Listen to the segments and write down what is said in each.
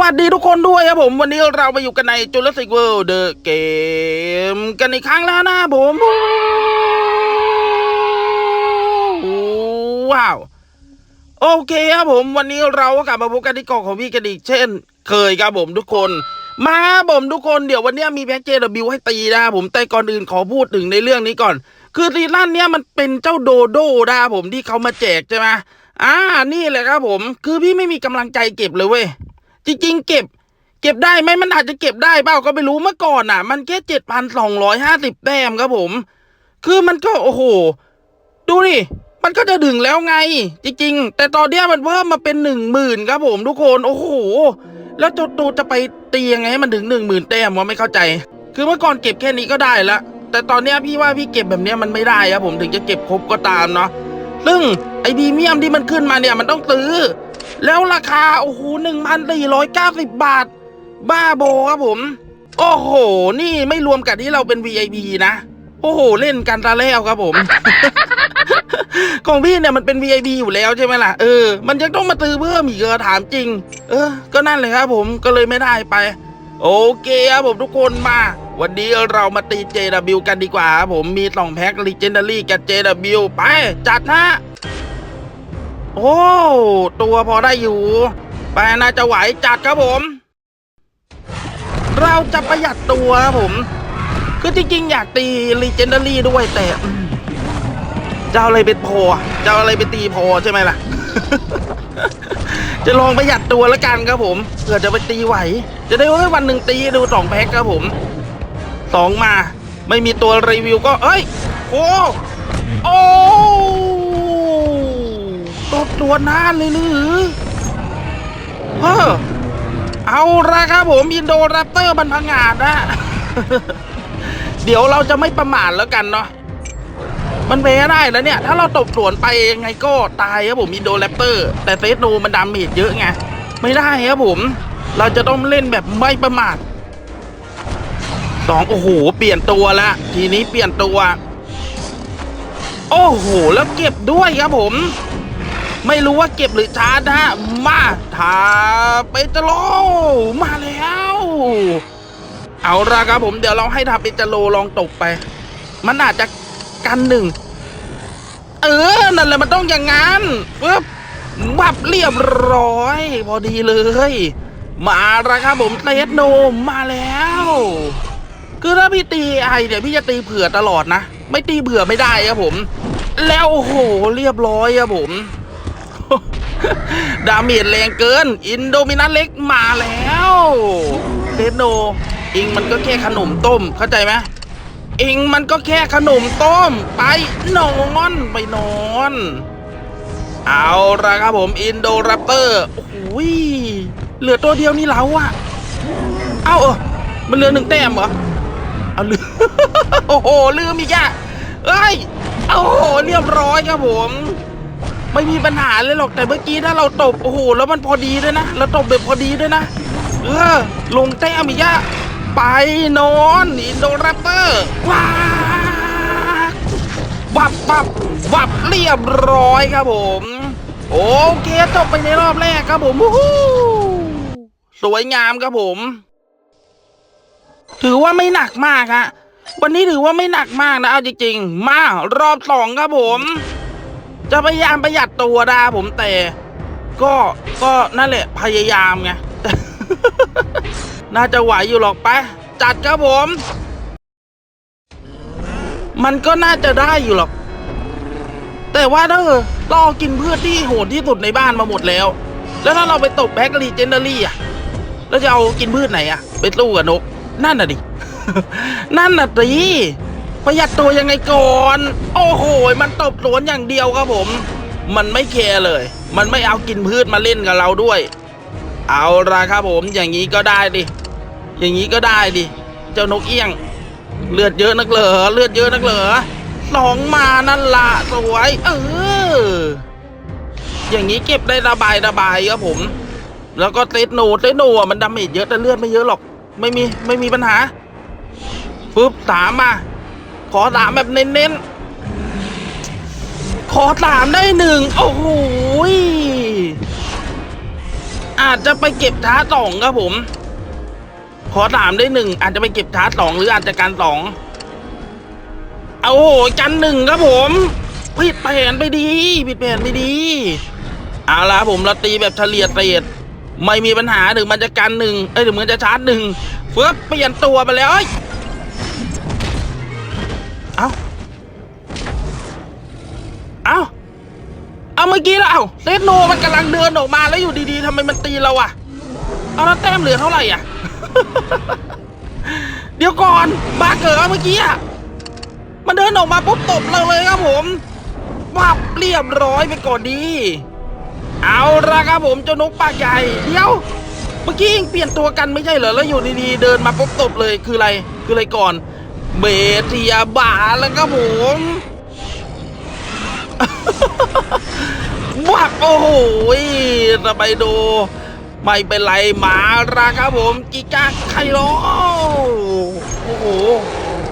วัสดีทุกคนด้วยครับผม วันนี้เรามาอยู่กันใน Jurassic World The Game กันอีกครั้งแล้วนะผมว้าว โอเคครับผม วันนี้เราก็กลับมาพบกันที่กาะของพี่กันอีกเช่น เคยครับผมทุกคน มาครับผมทุกคนเดี๋ยววันนี้มีแพ็กเจบิวให้ตีนะครับผมแต่ก่อนอื่นขอพูดถึงในเรื่องนี้ก่อน คือซีซั่นเนี้ยมันเป็นเจ้าโดโดนะครับผมที่เขามาแจกใช่ไหมอ่านี่แหละครับผม คือพี่ไม่มีกำลังใจเก็บเลยเว้ย จริงๆ เก็บ เก็บได้ไหมมันอาจจะเก็บได้เปล่าก็ไม่รู้เมื่อก่อนอะ มันแค่เจ็ดพันสองร้อยห้าสิบแต้มครับผม คือมันก็โอ้โห ดูดิมันก็จะดึงแล้วไง จริงๆ แต่ตอนเนี้ยมันเพิ่มมาเป็นหนึ่งหมื่นครับผมทุกคนโอ้โห แล้วตัวตัวจะไปตียังไงให้มันถึงหนึ่งหมื่นแต้มวะไม่เข้าใจ คือเมื่อก่อนเก็บแค่นี้ก็ได้ละแต่ตอนเนี้ยพี่ว่าพี่เก็บแบบเนี้ยมันไม่ได้ครับผมถึงจะเก็บครบก็ตามเนาะซึ่งไอ้พรีเมียมที่มันขึ้นมาเนี่ยมันต้องซื้อ แล้วราคา โอ้โหหนึ่งพันสี่ร้อยเก้าสิบบาท บ้าโบครับผม โอ้โห นี่ไม่รวมกับที่เราเป็น VIP นะ โอ้โห เล่นกันตาแล้วครับผม ของพี่เนี่ยมันเป็น VIP อยู่แล้วใช่ไหมล่ะ เออ มันยังต้องมาซื้อเพิ่มอีกเหรอถามจริง เออ ก็นั่นเลยครับผม ก็เลยไม่ได้ไป โอเคครับผมทุกคนมา วันนี้เรามาตี JW กันดีกว่าครับผม มีสองแพ็ค Legendary กับ JW ไป จัดนะ โอ้ ตัวพอได้อยู่ไปน่าจะไหวจัดครับผม เราจะประหยัดตัวครับผม คือจริงๆ อยากตี Legendary ด้วยแต่จะเอาอะไรเป็นพอจะเอาอะไรไปตีพอใช่ไหมล่ะ จะลองประหยัดตัวแล้วกันครับผมเผื่อจะไปตีไหว จะได้ว่าวันหนึ่งตีดูสองแพ็คครับผมสองมา ไม่มีตัวรีวิวก็ เอ้ย โอ้โอ้ ตัวนานเลยหรือเฮ้อเอาละครับผมอินโดแรปเตอร์มันพังงาดนะเดี๋ยวเราจะไม่ประมาทแล้วกันเนาะมันแพ้ได้แล้วเนี่ย ถ้าเราตบสวนไปยังไงก็ตายครับผมอินโดแรปเตอร์ แต่เซตโนมันดาเมจเยอะไง ไม่ได้ครับผม เราจะต้องเล่นแบบไม่ประมาทสองโอ้โห เปลี่ยนตัวละทีนี้เปลี่ยนตัว โอ้โห แล้วเก็บด้วยครับผม ไม่รู้ว่าเก็บหรือชาร์จฮะมาทาเปเจโลมาแล้ว เอาละครับผมเดี๋ยวเราให้ทาเปเจโลลองตกไป มันอาจจะกันหนึ่ง เออ นั่นแหละมันต้องอย่างงั้นปึ๊บบับเรียบร้อย พอดีเลย มาล้วครับผมเตสโนมาแล้ว คือถ้าพี่ตีไอเนี่ยวพี่จะตีเผื่อตลอดนะ ไม่ตีเผื่อไม่ได้ครับผม แล้วโอ้โหเรียบร้อยครับผม ดาเมจแรงเกิน อินโดมินัสเล็กมาแล้วเทสโนอิงมันก็แค่ขนมต้มเข้าใจไหมอิงมันก็แค่ขนมต้ม ไปนอนไปนอน เอาละครับผมอินโดแรปเตอร์โอ้ยเหลือตัวเดียวนี่เราอะเอาเออมันเหลือหนึ่งแต้มเหรอเอาลืมโอ้โหลืมอีกอะเอ้ยโอ้โหเรียบร้อยครับผม ไม่มีปัญหาเลยหรอกแต่เมื่อกี้ถ้าเราตบโอ้โหแล้วมันพอดีด้วยนะเราตบแบบพอดีด้วยนะ เออลงแต้มอีกอะไปนอนอินโดแรปเตอร์ว้าวับวับวับเรียบร้อยครับผม โอเคจบไปในรอบแรกครับผมสวยงามครับผม ถือว่าไม่หนักมากฮะวันนี้ถือว่าไม่หนักมากนะเอาจริงๆ มารอบสองครับผม จะพยายามประหยัดตัวนะผมแต่ก็ก็นั่นแหละพยายามไง น่าจะไหวอยู่หรอกไปะจัดครับผม มันก็น่าจะได้อยู่หรอก แต่ว่าถ้าเออเราเอกินพืชที่โหดที่สุดในบ้านมาหมดแล้ว แล้วถ้าเราไปตบแบ็กลีเจนเดอรี่อะแล้วจะเอากินพืชไหนอะ ไปสู้กับนก นั่นน่ะดิ นั่นน่ะดิ ประหยัดตัวยังไงก่อน โอ้โห มันตบสวนอย่างเดียวครับผม มันไม่แคร์เลย มันไม่เอากินพืชมาเล่นกับเราด้วย เอาละครับผม อย่างนี้ก็ได้ดิ อย่างนี้ก็ได้ดิ เจ้านกเอี้ยง เลือดเยอะนักเหรอ เลือดเยอะนักเหรอสองมานั่นละสวย เออ อย่างนี้เก็บได้ระบายระบายครับผม แล้วก็เซตโนเซตโนอะมันดาเมจเยอะแต่เลือดไม่เยอะหรอก ไม่มีไม่มีปัญหาฟึบสามมา ขอสามแบบเน้นๆ ขอสามได้หนึ่งโอ้โหอาจจะไปเก็บท้าสองครับผม ขอถามได้หนึ่งอาจจะไปเก็บท้าสองหรืออาจจะการสองเอาโหกันหนึ่งครับผมผิดแผนไปดีผิดแผนไปดีเอาละผมเราตีแบบเฉลี่ยเศษไม่มีปัญหาถึงมันจะกันหนึ่งเอ้ยถึงมันจะชาร์จหนึ่งเฟิร์สเปลี่ยนตัวไปแล้ว เอ้ยเอาเอาเอาเมื่อกี้แล้วเอาเซตโนมันกำลังเดินออกมาแล้วอยู่ดีๆทำไมมันตีเราอะเอาแล้วแต้มเหลือเท่าไหร่อะเดี๋ยวก่อนบาเกิดเมื่อกี้อะมันเดินออกมาปุ๊บตบเราเลยครับผมวับเรียบร้อยไปก่อนดี เอาละครับผมเจ้านกปากใหญ่เดี๋ยว เมื่อกี้ยังเปลี่ยนตัวกันไม่ใช่เหรอแล้วอยู่ดีๆเดินมาปุ๊บตบเลยคืออะไรคืออะไรก่อน เบเทียบาแล้วครับผมวับโอ้โหสบายโด ไม่เป็นไรมาละครับผมกิกาไคโรโอ้โห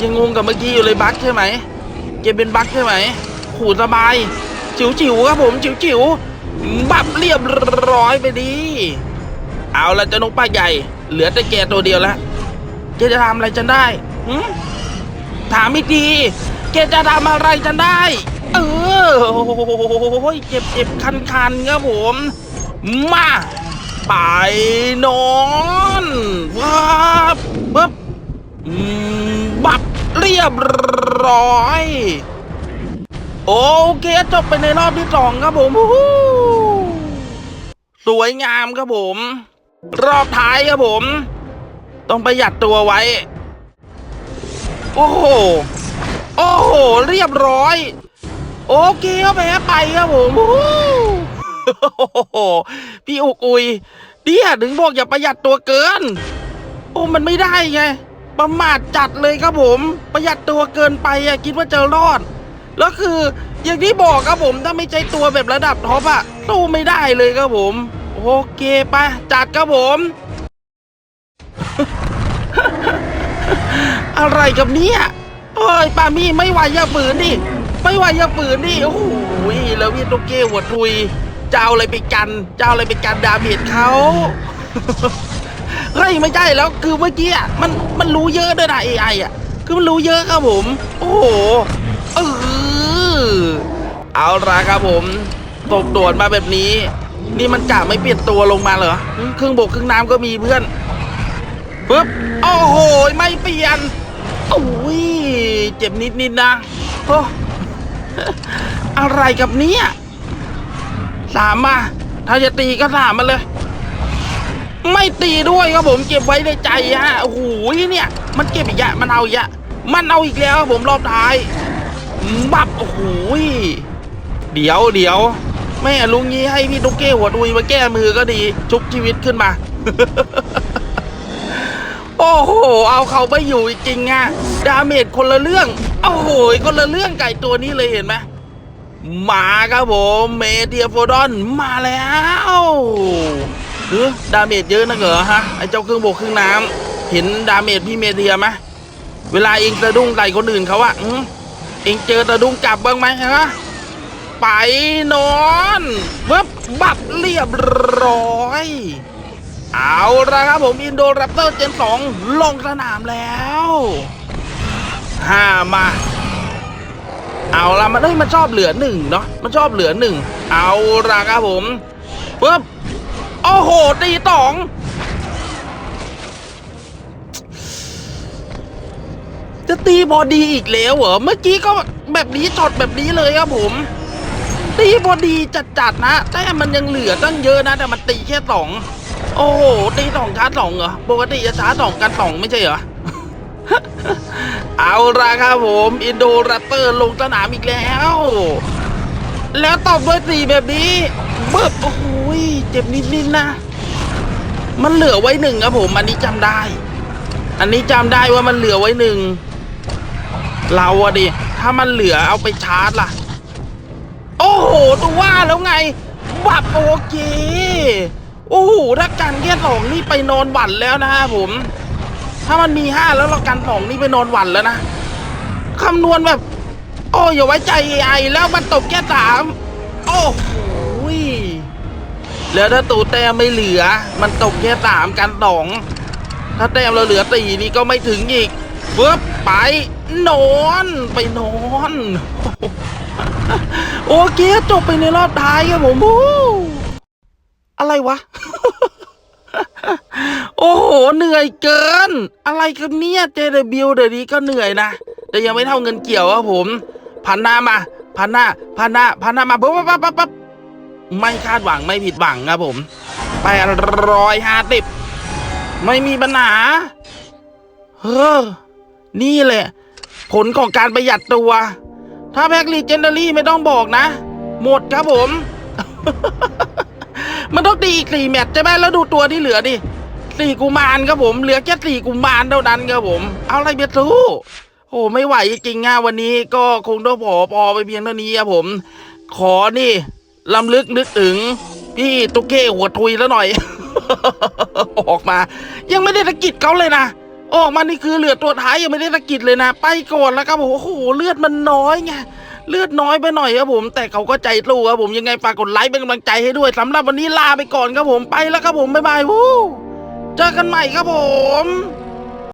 ยังงงกับเมื่อกี้อยู่เลยบั๊กใช่ไหมเกมเป็นบั๊กใช่ไหมขู่สบาย จิ๋วๆครับผมจิ๋วๆบับเรียบร้อยไปดีเอาละจ้านกป้าใหญ่ เหลือแต่แกตัวเดียวแล้วแกจะทำอะไรฉันได้หึ ถามอีกทีแกจะทำอะไรฉันได้ เออโอ้ยเจ็บเจ็บคันคันๆครับผม มาไปนอนวับปึ๊บอืมบับเรียบร้อย โอเคจบไปในรอบที่สองครับผมสวยงามครับผม รอบท้ายครับผม ต้องประหยัดตัวไว้ โอ้โห โอ้โห เรียบร้อย โอเคก็แพ้ไปครับผมฮู้ฮู้พี่อุกอุยเดียถึงบอกอย่าประหยัดตัวเกิน โอ้มันไม่ได้ไง ประมาทจัดเลยครับผม ประหยัดตัวเกินไปอะคิดว่าจะรอด แล้วคืออย่างที่บอกครับผมถ้าไม่ใช่ตัวแบบระดับท็อปอะสู้ไม่ได้เลยครับผม โอเคไปจัดครับผม อะไรกับเนี่ยเอ้ยปามี่ไม่ไหวอย่าฝืนดิ ไม่ไหวอย่าฝืนดิ โอ้โหแล้วพี่ตุ๊กเก้หัวทุยจะเอาอะไรไปกัน จะเอาอะไรไปกันดาเมจเขาเฮ้ยไม่ใช่แล้วคือเมื่อกี้อะมันมันรู้เยอะด้วยนะ AI อะ คือมันรู้เยอะครับผม โอ้โหเออเอาละครับผมตกโดดมาแบบนี้ นี่มันกะไม่เปลี่ยนตัวลงมาเหรอครึ่งบกครึ่งน้ำก็มีเพื่อนปึ๊บโอ้โห ไม่เปลี่ยน โอ้ยเจ็บนิดนิดนะโอ้อะไรกับเนี้ยสามมา ถ้าจะตีก็สามมาเลย ไม่ตีด้วยครับผมเก็บไว้ในใจฮะโอ้โหเนี่ย มันเก็บอีกอะมันเอาอีกอะมันเอาอีกแล้วครับผมรอบท้ายบับโอ้โหเดี๋ยวเดี๋ยวแม่ลุงนี้ให้พี่ตุ๊กเก้หัวดุยมาแก้มือก็ดีชุบชีวิตขึ้นมา โอ้โห เอาเขาไปอยู่จริงๆอะดาเมจคนละเรื่อง โอ้โห คนละเรื่องไก่ตัวนี้เลยเห็นไหมมาครับผมเมเทียโฟดอนมาแล้วเออดาเมจเยอะนะเหรอฮะไอเจ้าเครื่องบกเครื่องน้ำเห็นดาเมจพี่เมเทียไหมเวลาเองสะดุ้งใส่คนอื่นเขาอะเองเจอสะดุ้งกลับบ้างไหมฮะไปนอนปึ๊บบับเรียบร้อย เอาละครับผมอินโดแรปเตอร์เจนสองลงสนามแล้วห้ามา เอาละมันเอ้ยมันชอบเหลือหนึ่งเนาะมันชอบเหลือหนึ่งเอาละครับผมปึ๊บโอ้โหตีตองจะตีบอดีอีกแล้วเหรอเมื่อกี้ก็แบบนี้จอดแบบนี้เลยครับผม ตีบอดีจัดๆนะแต่มันยังเหลือตั้งเยอะนะ แต่มันตีแค่สอง โอ้โหตีสองชาร์จสองเหรอ ปกติจะชาร์จสองกันสองไม่ใช่เหรอ เอาละครับผม อินโดแรปเตอร์ลงสนามอีกแล้ว แล้วตอบด้วยสี่แบบนี้เบิบโอ้โหเจ็บนิดๆนะ มันเหลือไว้หนึ่งครับผม อันนี้จำได้ อันนี้จำได้ว่ามันเหลือไว้หนึ่ง เราอะดิ ถ้ามันเหลือเอาไปชาร์จล่ะ โอ้โหตัวว่าแล้วไงบับโอเค โอ้โหถ้ากันแค่สองนี่ไปนอนหวันแล้วนะครับผม ถ้ามันมีห้าแล้วเรากันสองนี่ไปนอนหวันแล้วนะคำนวณแบบ โอ้อย่าไว้ใจ AI แล้วมันตกแค่สามโอ้โหแล้วถ้าตูแต้มไม่เหลือ มันตกแค่สามกันสองถ้าแต้มเราเหลือตีนี่ก็ไม่ถึงอีกปึ๊บไปนอนไปนอน โอเคจบไปในรอบท้ายครับผมวู้ อะไรวะ โอ้โห เหนื่อยเกิน อะไรกันเนี่ยเจเดบิวเดี๋ยวนี้ก็เหนื่อยนะ แต่ยังไม่เท่าเงินเกี่ยวครับผมพันหน้ามาพันหน้าพันหน้าพันหน้ามาปั๊บปั๊บปั๊บปั๊บปั๊บไม่คาดหวังไม่ผิดหวังครับผมแปดร้อยห้าสิบไม่มีปัญหา เฮ้อ นี่แหละ ผลของการประหยัดตัว ถ้าแพ็กลีเจนเดารี่ไม่ต้องบอกนะ หมดครับผม มันต้องตีอีกสี่แมตช์ใช่ไหมแล้วดูตัวที่เหลือดิสี่กุมารครับผมเหลือแค่สี่กุมารเท่านั้นครับผม เอาอะไรเบียดสู้โอ้ไม่ไหวจริงๆอะวันนี้ก็คงต้องพอพอไปเพียงเท่านี้ครับผม ขอนี่ลำลึกนึกถึง พี่ตุ๊กเก้หัวทุยแล้วหน่อย ออกมา ยังไม่ได้ตะกิดเขาเลยนะออกมานี่คือเหลือตัวท้ายยังไม่ได้ตะกิดเลยนะ ไปก่อนแล้วครับผมโอ้โหเลือดมันน้อยไง เลือดน้อยไปหน่อยครับผม แต่เขาก็ใจสู้ครับผมยังไงฝากกดไลค์เป็นกำลังใจให้ด้วยสำหรับวันนี้ลาไปก่อนครับผมไปแล้วครับผมบ๊ายบายวู้เจอกันใหม่ครับผม